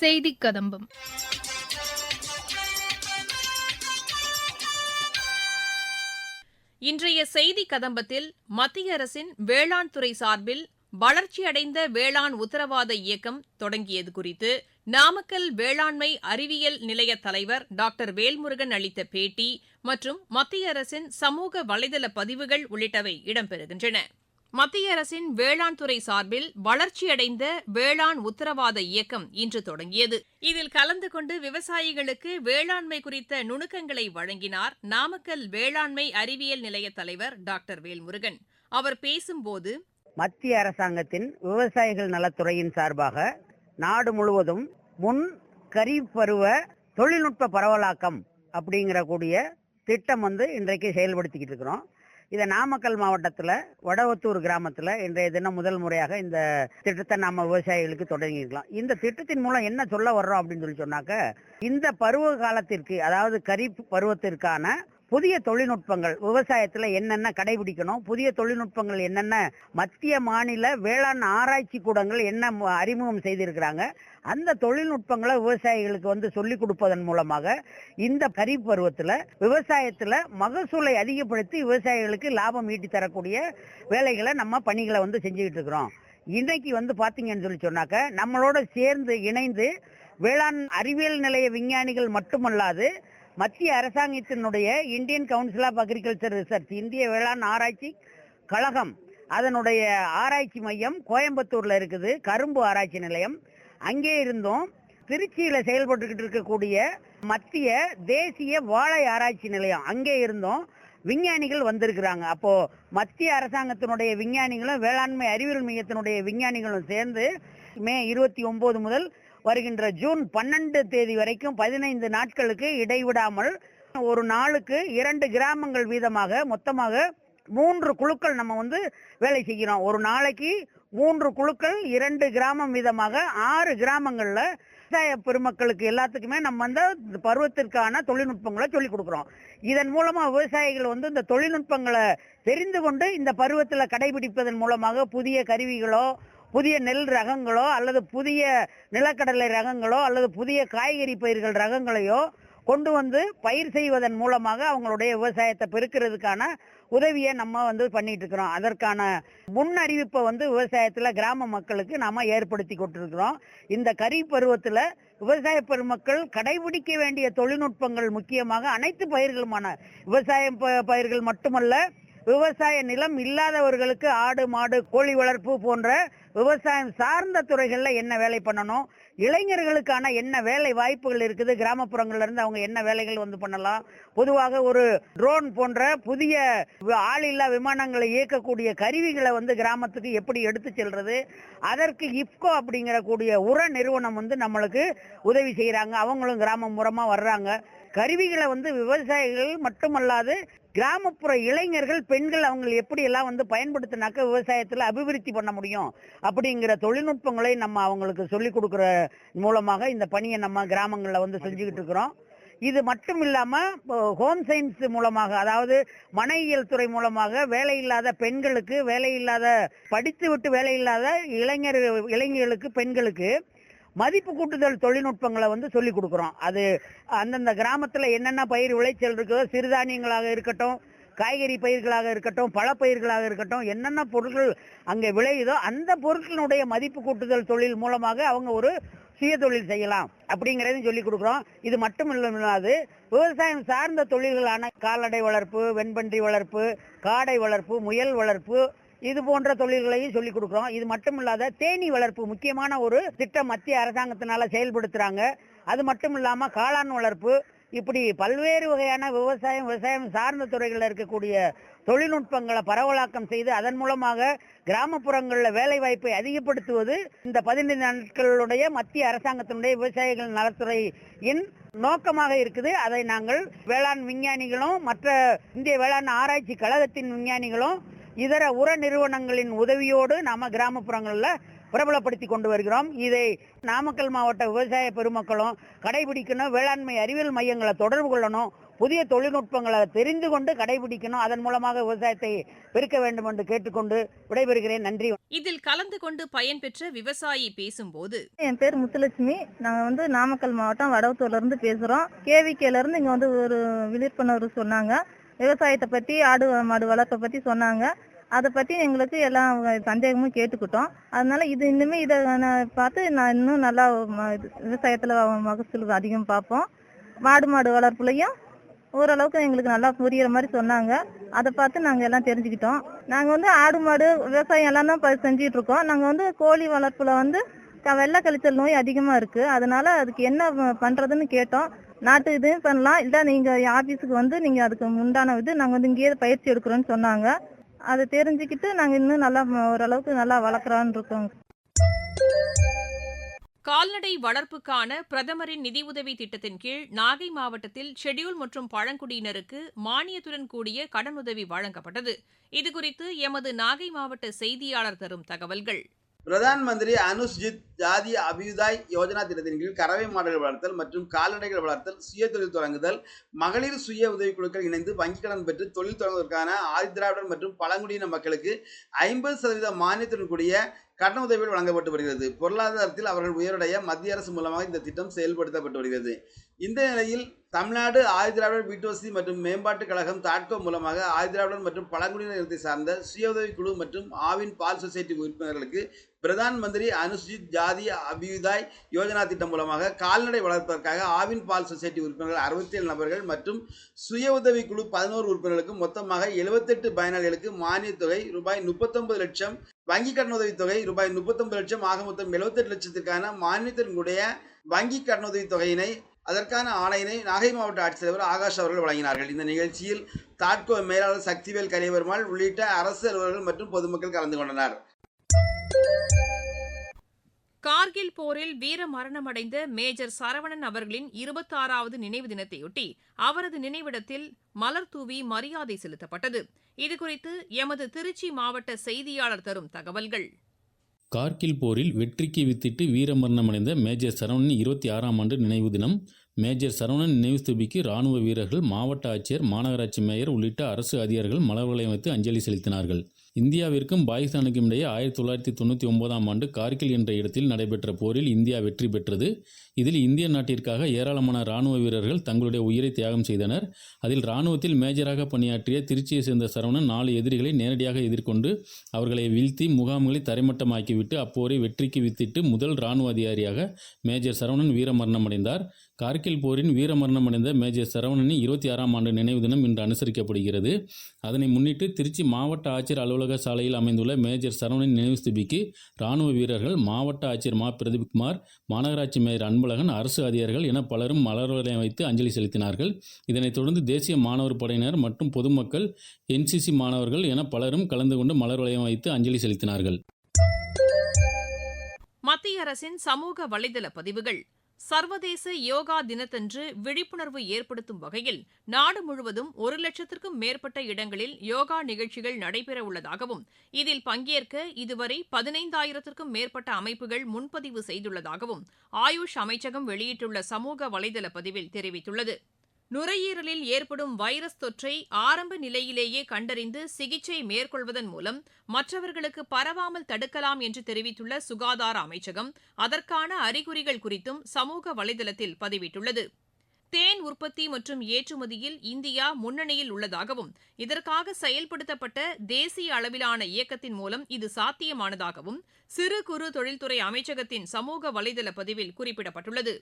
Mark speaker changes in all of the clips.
Speaker 1: செய்தி கதம்பம் இன்றைய செய்தி கதம்பத்தில் மத்திய அரசின் வேளாண் துறை சார்பில் வளர்ச்சியடைந்த வேளாண் உத்தரவாத இயக்கம் தொடங்கியது குறித்து நாமக்கல் வேளாண்மை அறிவியல் நிலைய தலைவர் டாக்டர் வேல்முருகன் அளித்த பேட்டி மற்றும் மத்திய அரசின் சமூக வலைதள பதிவுகள் உள்ளிட்டவை இடம்பெறுகின்றன மத்திய அரசின் வேளாண் துறை சார்பில் வளர்ச்சியடைந்த வேளாண் உத்தரவாத இயக்கம் இன்று தொடங்கியது இதில் கலந்து கொண்டு விவசாயிகளுக்கு வேளாண்மை குறித்த நுணுக்கங்களை வழங்கினார் நாமக்கல் வேளாண்மை அறிவியல் நிலைய தலைவர் டாக்டர் வேல்முருகன் அவர் பேசும்போது
Speaker 2: மத்திய அரசாங்கத்தின் விவசாயிகள் நலத்துறையின் சார்பாக நாடு முழுவதும் முன் கரி பருவ தொழில்நுட்ப பரவலாக்கம் அப்படிங்கிற கூடிய திட்டம் வந்து இன்றைக்கு செயல்படுத்திக்கிட்டு இருக்கிறோம் இதை நாமக்கல் மாவட்டத்தில் வடவத்தூர் கிராமத்தில் இன்றைய தினம் முதல் முறையாக இந்த திட்டத்தை நாம விவசாயிகளுக்கு தொடங்கியிருக்கலாம் இந்த திட்டத்தின் மூலம் என்ன சொல்ல வர்றோம் அப்படின்னு சொல்லி சொன்னாக்க இந்த பருவ காலத்திற்கு அதாவது கரிப் பருவத்திற்கான புதிய தொழில்நுட்பங்கள் விவசாயத்தில் என்னென்ன கடைபிடிக்கணும் புதிய தொழில்நுட்பங்கள் என்னென்ன மத்திய மாநில வேளாண் ஆராய்ச்சி கூடங்கள் என்ன அறிமுகம் செய்திருக்கிறாங்க அந்த தொழில்நுட்பங்களை விவசாயிகளுக்கு வந்து சொல்லிக் கொடுப்பதன் மூலமாக இந்த கரீப் பருவத்தில் விவசாயத்தில் மகசூலை அதிகப்படுத்தி விவசாயிகளுக்கு லாபம் ஈட்டி தரக்கூடிய வேலைகளை நம்ம பணிகளை வந்து செஞ்சுக்கிட்டு இருக்கிறோம் இன்றைக்கு வந்து பார்த்தீங்கன்னு சொல்லி சொன்னாக்க நம்மளோட சேர்ந்து இணைந்து வேளாண் அறிவியல் நிலைய விஞ்ஞானிகள் மட்டுமல்லாது மத்திய அரசாங்கத்தினுடைய Indian council of agriculture research இந்திய வேளாண் ஆராய்ச்சி கழகம் அதனுடைய ஆராய்ச்சி மையம் கோயம்புத்தூரில் இருக்குது கரும்பு ஆராய்ச்சி நிலையம் அங்கே இருந்தும் திருச்சியில் செயல்பட்டுக்கிட்டு இருக்கக்கூடிய மத்திய தேசிய வாழை ஆராய்ச்சி நிலையம் அங்கே இருந்தும் விஞ்ஞானிகள் வந்திருக்கிறாங்க அப்போ மத்திய அரசாங்கத்தினுடைய விஞ்ஞானிகளும் வேளாண்மை அறிவியல் மையத்தினுடைய விஞ்ஞானிகளும் சேர்ந்து மே இருபத்தி ஒன்பது முதல் வருகின்ற ஜூன் பன்னெண்டு தேதி வரைக்கும் பதினைந்து நாட்களுக்கு இடைவிடாமல் ஒரு நாளுக்கு இரண்டு கிராமங்கள் வீதமாக மொத்தமாக மூன்று குழுக்கள் நம்ம வந்து வேலை செய்கிறோம் ஒரு நாளைக்கு மூன்று குழுக்கள் இரண்டு கிராமம் வீதமாக ஆறு கிராமங்கள்ல விவசாய பெருமக்களுக்கு எல்லாத்துக்குமே நம்ம வந்து பருவத்திற்கான தொழில்நுட்பங்களை சொல்லிக் கொடுக்குறோம் இதன் மூலமா விவசாயிகள் வந்து இந்த தொழில்நுட்பங்களை தெரிந்து கொண்டு இந்த பருவத்தில் கடைபிடிப்பதன் மூலமாக புதிய கருவிகளோ புதிய நெல் ரகங்களோ அல்லது புதிய நிலக்கடலை ரகங்களோ அல்லது புதிய காய்கறி பயிர்கள் ரகங்களையோ கொண்டு வந்து பயிர் செய்வதன் மூலமாக அவங்களுடைய விவசாயத்தை பெருக்கிறதுக்கான உதவியை நம்ம வந்து பண்ணிட்டு இருக்கிறோம் அதற்கான முன் அறிவிப்பை வந்து விவசாயத்தில் கிராம மக்களுக்கு நாம ஏற்படுத்தி கொண்டிருக்கிறோம் இந்த கரி பருவத்தில் விவசாய பெருமக்கள் கடைபிடிக்க வேண்டிய தொழில்நுட்பங்கள் முக்கியமாக அனைத்து பயிர்களுமான விவசாய பயிர்கள் மட்டுமல்ல விவசாய நிலம் இல்லாதவர்களுக்கு ஆடு மாடு கோழி வளர்ப்பு போன்ற விவசாயம் சார்ந்த துறைகளில் என்ன வேலை பண்ணணும் இளைஞர்களுக்கான என்ன வேலை வாய்ப்புகள் இருக்குது கிராமப்புறங்கள்லேருந்து அவங்க என்ன வேலைகள் வந்து பண்ணலாம் பொதுவாக ஒரு ட்ரோன் போன்ற புதிய ஆளில்லா விமானங்களை இயக்கக்கூடிய கருவிகளை வந்து கிராமத்துக்கு எப்படி எடுத்து செல்றது அதற்கு இப்கோ அப்படிங்கிற கூடிய உர நிறுவனம் வந்து நம்மளுக்கு உதவி செய்கிறாங்க அவங்களும் கிராமம் மூலமாக வர்றாங்க கருவிகளை வந்து விவசாயிகள் மட்டுமல்லாது கிராமப்புற இளைஞர்கள் பெண்கள் அவங்க எப்படி எல்லாம் வந்து பயன்படுத்தினாக்க விவசாயத்தில் அபிவிருத்தி பண்ண முடியும் அப்படிங்கிற தொழில்நுட்பங்களை நம்ம அவங்களுக்கு சொல்லிக் கொடுக்குற மூலமாக இந்த பணியை நம்ம கிராமங்களில் வந்து செஞ்சுக்கிட்டு இருக்கிறோம் இது மட்டும் இல்லாமல் ஹோம் சயின்ஸ் மூலமாக அதாவது மனையியல் துறை மூலமாக வேலை இல்லாத பெண்களுக்கு வேலை இல்லாத படித்து விட்டு வேலை இல்லாத இளைஞர் இளைஞர்களுக்கு பெண்களுக்கு மதிப்பு கூட்டுதல் தொழில்நுட்பங்களை வந்து சொல்லிக் கொடுக்குறோம் அது அந்தந்த கிராமத்தில் என்னென்ன பயிர் விளைச்சல் இருக்குதோ சிறுதானியங்களாக இருக்கட்டும் காய்கறி பயிர்களாக இருக்கட்டும் பழப்பயிர்களாக இருக்கட்டும் என்னென்ன பொருட்கள் அங்கே விளையுதோ அந்த பொருட்களினுடைய மதிப்பு கூட்டுதல் தொழில் மூலமாக அவங்க ஒரு சுய தொழில் செய்யலாம் அப்படிங்கிறதையும் சொல்லிக் கொடுக்குறோம் இது மட்டும் இல்லாது விவசாயம் சார்ந்த தொழில்களான கால்நடை வளர்ப்பு வெண்பன்றி வளர்ப்பு காடை வளர்ப்பு முயல் வளர்ப்பு இது போன்ற தொழில்களையும் சொல்லிக் கொடுக்குறோம் இது மட்டும் இல்லாத தேனி வளர்ப்பு முக்கியமான ஒரு திட்டம் மத்திய அரசாங்கத்தினால செயல்படுத்துறாங்க அது மட்டும் இல்லாமல் காளான் வளர்ப்பு இப்படி பல்வேறு வகையான விவசாயம் விவசாயம் சார்ந்த துறைகளில் இருக்கக்கூடிய தொழில்நுட்பங்களை பரவலாக்கம் செய்து அதன் மூலமாக கிராமப்புறங்களில் வேலை வாய்ப்பை அதிகப்படுத்துவது இந்த பதினைந்து நாட்களுடைய மத்திய அரசாங்கத்தினுடைய விவசாயிகள் நலத்துறையின் நோக்கமாக இருக்குது அதை நாங்கள் வேளாண் விஞ்ஞானிகளும் மற்ற இந்திய வேளாண் ஆராய்ச்சி கழகத்தின் விஞ்ஞானிகளும் இதர உர நிறுவனங்களின் உதவியோடு நாம கிராமப்புறங்களில் பிரபலப்படுத்தி கொண்டு வருகிறோம் இதை நாமக்கல் மாவட்ட விவசாய பெருமக்களும் கடைபிடிக்கணும் வேளாண்மை அறிவியல் மையங்களை தொடர்பு கொள்ளணும் புதிய தொழில்நுட்பங்களை தெரிந்து கொண்டு கடைபிடிக்கணும் அதன் மூலமாக விவசாயத்தை பெருக்க வேண்டும் என்று கேட்டுக்கொண்டு விடைபெறுகிறேன் நன்றி
Speaker 3: இதில் கலந்து கொண்டு பயன்பெற்ற விவசாயி பேசும்போது என் பேர் முத்துலட்சுமி நாங்க வந்து நாமக்கல் மாவட்டம் வடவத்தூர்ல இருந்து பேசுறோம் கேவிகேல இருந்து இங்க வந்து ஒரு விழிப்புணர்வு சொன்னாங்க விவசாயத்தை பத்தி ஆடு மாடு வளர்ப்பை பத்தி சொன்னாங்க அதை பத்தி எங்களுக்கு எல்லா சந்தேகமும் கேட்டுக்கிட்டோம் அதனால இது இன்னுமே இதை பார்த்து நான் இன்னும் நல்லா விவசாயத்துல மகசூல் அதிகம் பார்ப்போம் மாடு மாடு வளர்ப்புலையும் ஓரளவுக்கு எங்களுக்கு நல்லா புரியுற மாதிரி சொன்னாங்க அதை பார்த்து நாங்கள் எல்லாம் தெரிஞ்சுக்கிட்டோம் நாங்கள் வந்து ஆடு மாடு விவசாயம் எல்லாம் தான் செஞ்சுட்டு இருக்கோம் நாங்கள் வந்து கோழி வளர்ப்புல வந்து வெள்ளை கழிச்சல் நோய் அதிகமாக இருக்குது அதனால அதுக்கு என்ன பண்ணுறதுன்னு கேட்டோம் நாட்டு இது பண்ணலாம் இல்லை நீங்கள் ஆஃபீஸுக்கு வந்து நீங்கள் அதுக்கு உண்டான இது நாங்கள் வந்து இங்கேயே பயிற்சி எடுக்கிறோன்னு சொன்னாங்க அதை தெரிஞ்சுக்கிட்டு நாங்கள் இன்னும் நல்லா ஓரளவுக்கு நல்லா வளர்க்குறான்னு இருக்கோம்
Speaker 1: கால்நடை வளர்ப்புக்கான பிரதமரின் நிதியுதவி திட்டத்தின் கீழ் நாகை மாவட்டத்தில் ஷெடியூல் மற்றும் பழங்குடியினருக்கு மானியத்துடன் கூடிய கடனுதவி வழங்கப்பட்டது இதுகுறித்து எமது நாகை மாவட்ட செய்தியாளர் தரும் தகவல்கள்
Speaker 4: பிரதான் மந்திரி அனுஷ்ஜித் ஜாதி அபியுதாய் யோஜனா திட்டத்தின் கீழ் கறவை மாடுகள் வளர்த்தல் மற்றும் கால்நடைகள் வளர்த்தல் சுய தொழில் தொடங்குதல் மகளிர் சுய உதவிக்குழுக்கள் இணைந்து வங்கிக் கடன் பெற்று தொழில் தொடங்குவதற்கான ஆதிதிராவிடர் மற்றும் பழங்குடியின மக்களுக்கு ஐம்பது சதவீத மானியத்துடன் கூடிய கடன் உதவிகள் வழங்கப்பட்டு வருகிறது பொருளாதாரத்தில் அவர்கள் உயருடைய மத்திய அரசு மூலமாக இந்த திட்டம் செயல்படுத்தப்பட்டு வருகிறது இந்த நிலையில் தமிழ்நாடு ஆதிதிராவிடர் பிடிஓசி மற்றும் மேம்பாட்டுக் கழகம் தாட்கோ மூலமாக திராவிடர் மற்றும் பழங்குடியினர் சார்ந்த சுய உதவிக்குழு குழு மற்றும் ஆவின் பால் சொசைட்டி உறுப்பினர்களுக்கு பிரதான் மந்திரி அனுசூச்சித் ஜாதி அபியுதாய் யோஜனா திட்டம் மூலமாக கால்நடை வளர்ப்பதற்காக ஆவின் பால் சொசைட்டி உறுப்பினர்கள் அறுபத்தி ஏழு நபர்கள் மற்றும் சுய உதவிக்குழு குழு பதினோரு உறுப்பினர்களுக்கு மொத்தமாக எழுபத்தெட்டு பயனாளிகளுக்கு மானியத் தொகை ரூபாய் முப்பத்தொன்பது லட்சம் வங்கி கடன் தொகை ரூபாய் முப்பத்தொன்பது லட்சம் ஆக மொத்தம் எழுபத்தெட்டு லட்சத்திற்கான மானியத்தினுடைய வங்கிக் கடனுதவி தொகையினை அதற்கான ஆணையினை நாகை மாவட்ட ஆட்சித்தலைவர் ஆகாஷ் அவர்கள் வழங்கினார்கள் இந்த நிகழ்ச்சியில் தாட்கோ மேலாளர் சக்திவேல் கலைவெருமாள் உள்ளிட்ட அரசு அலுவலர்கள் மற்றும் பொதுமக்கள் கலந்து கொண்டனர்
Speaker 1: கார்கில் போரில் வீர மரணமடைந்த மேஜர் சரவணன் அவர்களின் இருபத்தாறாவது நினைவு தினத்தையொட்டி அவரது நினைவிடத்தில் மலர் தூவி மரியாதை செலுத்தப்பட்டது இதுகுறித்து எமது திருச்சி மாவட்ட செய்தியாளர் தரும் தகவல்கள்
Speaker 5: கார்கில் போரில் வெற்றிக்கு வித்திட்டு வீரமரணமடைந்த மேஜர் சரவணன் இருபத்தி ஆறாம் ஆண்டு நினைவு தினம் மேஜர் சரவணன் நினைவு ஸ்தூபிக்கு இராணுவ வீரர்கள் மாவட்ட ஆட்சியர் மாநகராட்சி மேயர் உள்ளிட்ட அரசு அதிகாரிகள் மலர்களை வைத்து அஞ்சலி செலுத்தினார்கள் இந்தியாவிற்கும் பாகிஸ்தானுக்கும் இடையே ஆயிரத்தி தொள்ளாயிரத்தி தொண்ணூற்றி ஒன்பதாம் ஆண்டு கார்கில் என்ற இடத்தில் நடைபெற்ற போரில் இந்தியா வெற்றி பெற்றது இதில் இந்திய நாட்டிற்காக ஏராளமான இராணுவ வீரர்கள் தங்களுடைய உயிரை தியாகம் செய்தனர் அதில் இராணுவத்தில் மேஜராக பணியாற்றிய திருச்சியை சேர்ந்த சரவணன் நாலு எதிரிகளை நேரடியாக எதிர்கொண்டு அவர்களை வீழ்த்தி முகாம்களை தரைமட்டமாக்கிவிட்டு அப்போரை வெற்றிக்கு வித்திட்டு முதல் இராணுவ அதிகாரியாக மேஜர் சரவணன் வீரமரணமடைந்தார் கார்கில் போரின் வீரமரணம் அடைந்த மேஜர் சரவணனின் இருபத்தி ஆறாம் ஆண்டு நினைவு தினம் இன்று அனுசரிக்கப்படுகிறது அதனை முன்னிட்டு திருச்சி மாவட்ட ஆட்சியர் அலுவலக சாலையில் அமைந்துள்ள மேஜர் சரவணன் நினைவு ஸ்தூபிக்கு இராணுவ வீரர்கள் மாவட்ட ஆட்சியர் மா பிரதீப்குமார் மாநகராட்சி மேயர் அன்பழகன் அரசு அதிகாரிகள் என பலரும் மலர்வளையம் வைத்து அஞ்சலி செலுத்தினார்கள் இதனைத் தொடர்ந்து தேசிய மாணவர் படையினர் மற்றும் பொதுமக்கள் என்சிசி மாணவர்கள் என பலரும் கலந்து கொண்டு வளையம் வைத்து அஞ்சலி செலுத்தினார்கள்
Speaker 1: மத்திய அரசின் சமூக வலைதள பதிவுகள் சர்வதேச யோகா தினத்தன்று விழிப்புணர்வு ஏற்படுத்தும் வகையில் நாடு முழுவதும் ஒரு லட்சத்திற்கும் மேற்பட்ட இடங்களில் யோகா நிகழ்ச்சிகள் நடைபெற உள்ளதாகவும் இதில் பங்கேற்க இதுவரை பதினைந்தாயிரத்திற்கும் மேற்பட்ட அமைப்புகள் முன்பதிவு செய்துள்ளதாகவும் ஆயுஷ் அமைச்சகம் வெளியிட்டுள்ள சமூக வலைதள பதிவில் தெரிவித்துள்ளது நுரையீரலில் ஏற்படும் வைரஸ் தொற்றை ஆரம்ப நிலையிலேயே கண்டறிந்து சிகிச்சை மேற்கொள்வதன் மூலம் மற்றவர்களுக்கு பரவாமல் தடுக்கலாம் என்று தெரிவித்துள்ள சுகாதார அமைச்சகம் அதற்கான அறிகுறிகள் குறித்தும் சமூக வலைதளத்தில் பதிவிட்டுள்ளது தேன் உற்பத்தி மற்றும் ஏற்றுமதியில் இந்தியா முன்னணியில் உள்ளதாகவும் இதற்காக செயல்படுத்தப்பட்ட தேசிய அளவிலான இயக்கத்தின் மூலம் இது சாத்தியமானதாகவும் சிறு குறு தொழில்துறை அமைச்சகத்தின் சமூக வலைதள பதிவில் குறிப்பிடப்பட்டுள்ளது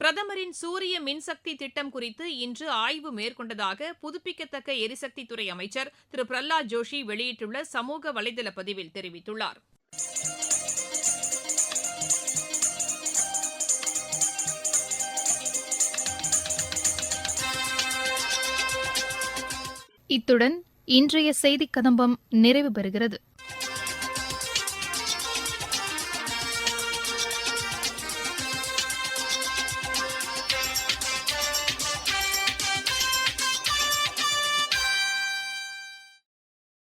Speaker 1: பிரதமரின் சூரிய மின்சக்தி திட்டம் குறித்து இன்று ஆய்வு மேற்கொண்டதாக புதுப்பிக்கத்தக்க எரிசக்தித்துறை அமைச்சர் திரு பிரல்லாத் ஜோஷி வெளியிட்டுள்ள சமூக வலைதள பதிவில் தெரிவித்துள்ளார் இத்துடன் இன்றைய செய்திக் கதம்பம் நிறைவு பெறுகிறது